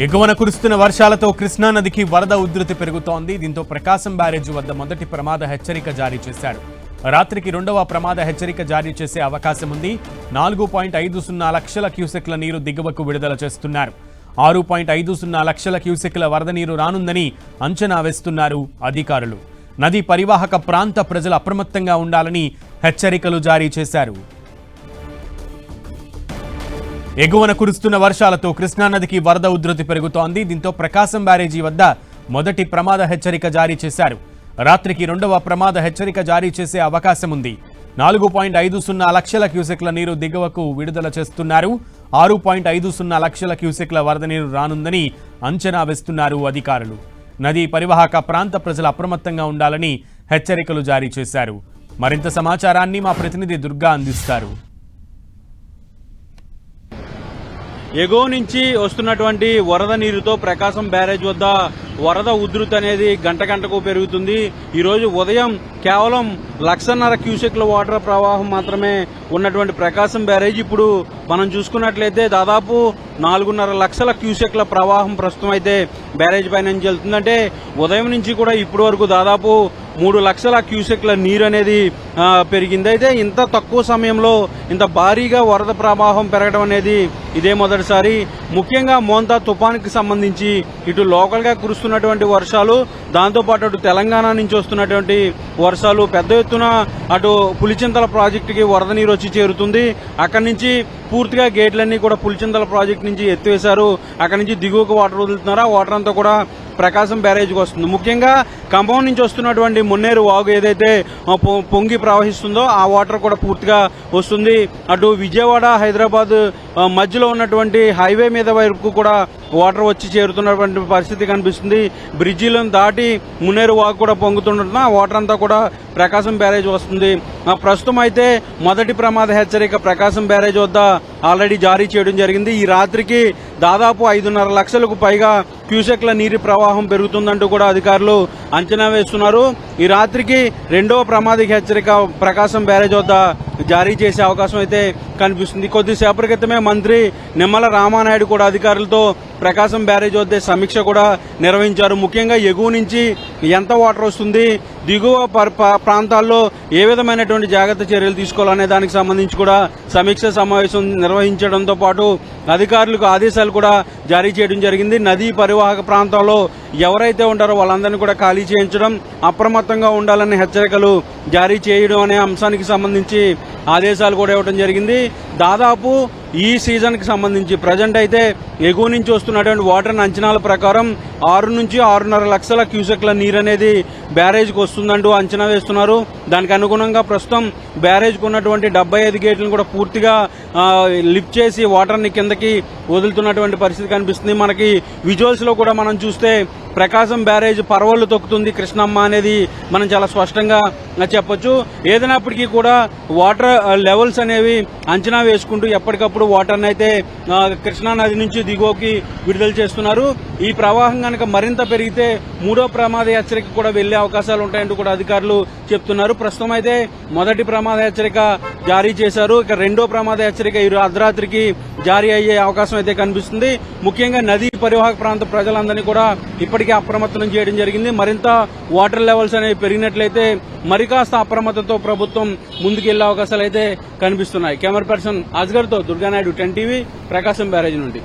ఎగువన కురుస్తున్న వర్షాలతో కృష్ణానదికి వరద ఉధృతి పెరుగుతోంది. దీంతో ప్రకాశం బ్యారేజ్ వద్ద మొదటి ప్రమాద హెచ్చరిక జారీ చేశారు. రాత్రికి రెండవ ప్రమాద హెచ్చరిక జారీ చేసే అవకాశం ఉంది. నాలుగు పాయింట్ ఐదు సున్నా లక్షల క్యూసెక్ల నీరు దిగువకు విడుదల చేస్తున్నారు. ఆరు పాయింట్ ఐదు సున్నా లక్షల క్యూసెక్ల వరద నీరు రానుందని అంచనా వేస్తున్నారు అధికారులు. నది పరివాహక ప్రాంత ప్రజలు అప్రమత్తంగా ఉండాలని హెచ్చరికలు జారీ చేశారు. ఎగువన కురుస్తున్న వర్షాలతో కృష్ణానదికి వరద ఉధృతి పెరుగుతోంది. దీంతో ప్రకాశం బ్యారేజీ వద్ద మొదటి ప్రమాద హెచ్చరిక జారీ చేశారు. రాత్రికి రెండవ ప్రమాద హెచ్చరిక జారీ చేసే అవకాశం ఉంది నాలుగు పాయింట్ ఐదు సున్నా లక్షల క్యూసెక్ల నీరు దిగువకు విడుదల చేస్తున్నారు. ఆరు పాయింట్ ఐదు సున్నా లక్షల క్యూసెక్ల వరద నీరు రానుందని అంచనా వేస్తున్నారు అధికారులు. నదీ పరివాహక ప్రాంత ప్రజలు అప్రమత్తంగా ఉండాలని హెచ్చరికలు జారీ చేశారు. మరింత సమాచారాన్ని మా ప్రతినిధి దుర్గా అందిస్తారు. ఎగువ నుంచి వస్తున్నటువంటి వరద నీరుతో ప్రకాశం బ్యారేజ్ వద్ద వరద ఉధృతి అనేది గంట గంటకు పెరుగుతుంది. ఈరోజు ఉదయం కేవలం లక్షన్నర క్యూసెక్ల వాటర్ ప్రవాహం మాత్రమే ఉన్నటువంటి ప్రకాశం బ్యారేజ్. ఇప్పుడు మనం చూసుకున్నట్లయితే దాదాపు నాలుగున్నర లక్షల క్యూసెక్ల ప్రవాహం ప్రస్తుతం అయితే బ్యారేజ్ పై నుంచి వెళ్తుందంటే ఉదయం నుంచి కూడా ఇప్పటి వరకు దాదాపు మూడు లక్షల క్యూసెక్ల నీరు అనేది పెరిగింది. అయితే ఇంత తక్కువ సమయంలో ఇంత భారీగా వరద ప్రవాహం పెరగడం అనేది ఇదే మొదటిసారి. ముఖ్యంగా మోంతా తుఫాన్కి సంబంధించి ఇటు లోకల్గా గా వస్తున్నటువంటి వర్షాలు దాంతోపాటు అటు తెలంగాణ నుంచి వస్తున్నటువంటి వర్షాలు పెద్ద ఎత్తున అటు పులిచింతల ప్రాజెక్టుకి వరద నీరు వచ్చి చేరుతుంది. అక్కడి నుంచి పూర్తిగా గేట్లన్నీ కూడా పులిచింతల ప్రాజెక్ట్ నుంచి ఎత్తివేశారు. అక్కడి నుంచి దిగువకు వాటర్ వదులుతున్నారు? ఆ వాటర్ అంతా కూడా ప్రకాశం బ్యారేజ్కి వస్తుంది. ముఖ్యంగా కంపౌండ్ నుంచి వస్తున్నటువంటి మున్నేరు వాగు ఏదైతే పొ- పొంగి ప్రవహిస్తుందో ఆ వాటర్ కూడా పూర్తిగా వస్తుంది. అటు విజయవాడ హైదరాబాద్ మధ్యలో ఉన్నటువంటి హైవే మీద వరకు కూడా వాటర్ వచ్చి చేరుతున్నటువంటి పరిస్థితి కనిపిస్తుంది. బ్రిడ్జిలను దాటి మున్నేరు వాగు కూడా పొంగుతుండటం ఆ వాటర్ అంతా కూడా ప్రకాశం బ్యారేజ్ వస్తుంది. ప్రస్తుతం అయితే మొదటి ప్రమాద హెచ్చరిక ప్రకాశం బ్యారేజ్ వద్ద ఆల్రెడీ జారీ చేయడం జరిగింది. ఈ రాత్రికి దాదాపు ఐదున్నర లక్షలకు పైగా క్యూసెక్ల నీరు ప్రవాహం పెరుగుతుందంటూ కూడా అధికారులు అంచనా వేస్తున్నారు. ఈ రాత్రికి రెండవ ప్రమాద హెచ్చరిక ప్రకాశం బ్యారేజ్ వద్ద జారీ చేసే అవకాశం అయితే కనిపిస్తుంది. కొద్దిసేపటి క్రితమే మంత్రి నిమ్మల రామానాయుడు కూడా అధికారులతో ప్రకాశం బ్యారేజ్ వద్ద సమీక్ష కూడా నిర్వహించారు. ముఖ్యంగా ఎగువ నుంచి ఎంత వాటర్ వస్తుంది దిగువ ప- ప్రాంతాల్లో ఏ విధమైనటువంటి జాగ్రత్త చర్యలు తీసుకోవాలనే దానికి సంబంధించి కూడా సమీక్ష సమావేశం నిర్వహించడంతో పాటు అధికారులకు ఆదేశాలు కూడా జారీ చేయడం జరిగింది. నదీ పరివాహక ప్రాంతంలో ఎవరైతే ఉంటారో వాళ్ళందరినీ కూడా ఖాళీ చేయించడం అప్రమత్తంగా ఉండాలనే హెచ్చరికలు జారీ చేయడం అనే అంశానికి సంబంధించి ఆదేశాలు కూడా ఇవ్వడం జరిగింది. దాదాపు ఈ సీజన్కి సంబంధించి ప్రజెంట్ అయితే ఎగువ నుంచి వస్తున్నటువంటి వాటర్ అంచనాల ప్రకారం ఆరు నుంచి ఆరున్నర లక్షల క్యూసెక్ల నీరు అనేది బ్యారేజ్కి వస్తుందంటూ అంచనా వేస్తున్నారు. దానికి అనుగుణంగా ప్రస్తుతం బ్యారేజ్కి ఉన్నటువంటి డెబ్బై ఐదు గేట్లను కూడా పూర్తిగా లిఫ్ట్ చేసి వాటర్ని కిందకి వదులుతున్నటువంటి పరిస్థితి కనిపిస్తుంది. మనకి విజువల్స్లో కూడా మనం చూస్తే ప్రకాశం బ్యారేజ్ పర్వళ్ళు తొక్కుతుంది కృష్ణమ్మ అనేది మనం చాలా స్పష్టంగా చెప్పొచ్చు. ఏదైనప్పటికీ కూడా వాటర్ లెవెల్స్ అనేవి అంచనా వేసుకుంటూ ఎప్పటికప్పుడు వాటర్ని అయితే కృష్ణా నది నుంచి దిగువకి విడుదల చేస్తున్నారు. ఈ ప్రవాహం కనుక మరింత పెరిగితే మూడో ప్రమాద హెచ్చరిక కూడా వెళ్ళే అవకాశాలు ఉంటాయంటూ కూడా అధికారులు చెప్తున్నారు. ప్రస్తుతం అయితే మొదటి ప్రమాద హెచ్చరిక జారీ చేశారు. ఇక రెండో ప్రమాద హెచ్చరిక ఈ అర్ధరాత్రికి జారీ అయ్యే అవకాశం అయితే కనిపిస్తుంది. ముఖ్యంగా నదీ పరివాహక ప్రాంత ప్రజలందరినీ కూడా ఇప్పటికే అప్రమత్తం చేయడం జరిగింది. మరింత వాటర్ లెవెల్స్ అనేవి పెరిగినట్లయితే మరి కాస్త అప్రమత్తతో ప్రభుత్వం ముందుకెళ్ళే అవకాశాలు అయితే కనిపిస్తున్నాయి. కెమెరా పర్సన్ అజ్గర్తో Durganaidu ten TV Prakasam barrage నుండి.